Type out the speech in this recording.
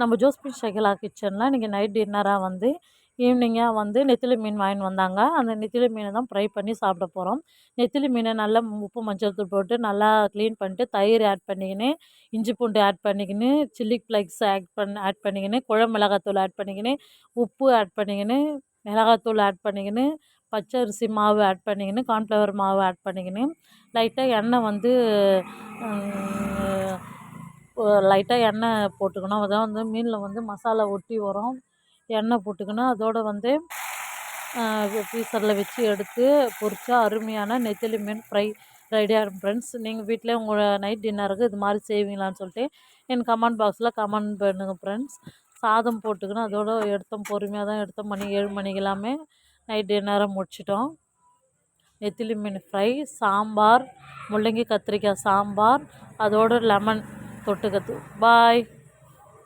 நம்ம ஜோஸ்பின் ஷகிலா கிச்சனில் இன்றைக்கி நைட் டின்னராக வந்து ஈவினிங்காக வந்து நெத்திலி மீன் வாங்கின்னு வந்தாங்க. அந்த நெத்திலி மீனை தான் ஃப்ரை பண்ணி சாப்பிட போகிறோம் நெத்திலி மீனை நல்லா உப்பு மஞ்சள் தூள் போட்டு நல்லா க்ளீன் பண்ணிட்டு தயிர் ஆட் பண்ணிக்கின்னு இஞ்சி பூண்டு ஆட் பண்ணிக்கின்னு சில்லி ஃப்ளேக்ஸ் ஆட் பண்ண ஆட் பண்ணிக்கின்னு குழம்பு மிளகாத்தூள் ஆட் பண்ணிக்கின்னு உப்பு ஆட் பண்ணிக்கின்னு மிளகாத்தூள் ஆட் பண்ணிக்கின்னு பச்சரிசி மாவு ஆட் பண்ணிக்கின்னு கார்ன்ஃப்ளவர் மாவு ஆட் பண்ணிக்கின்னு லைட்டாக எண்ணெய் வந்து லைட்டாக எண்ணெய் போட்டுக்கணும். அதான் வந்து மீனில் வந்து மசாலா ஒட்டி வரும். எண்ணெய் போட்டுக்கணும். அதோடு வந்து ஃப்ரீசரில் வச்சு எடுத்து பொரிச்சா அருமையான நெத்திலி மீன் ஃப்ரை ரெடியாக ஃப்ரெண்ட்ஸ் நீங்கள் வீட்டிலே உங்கள் நைட் டின்னருக்கு இது மாதிரி செய்வீங்களான்னு சொல்லிட்டு என் கமெண்ட் பாக்ஸில் கமெண்ட் பண்ணுங்கள் ஃப்ரெண்ட்ஸ் சாதம் போட்டுக்கணும். அதோடு எடுத்தோம். பொறுமையாக தான் எடுத்தோம். மணி ஏழு மணிக்கெல்லாமே நைட் டின்னரை முடிச்சிட்டோம். நெத்திலி மீன் ஃப்ரை சாம்பார் முள்ளங்கி கத்திரிக்காய் சாம்பார் அதோடு லெமன் தொட்டுக்கத்து. பாய்.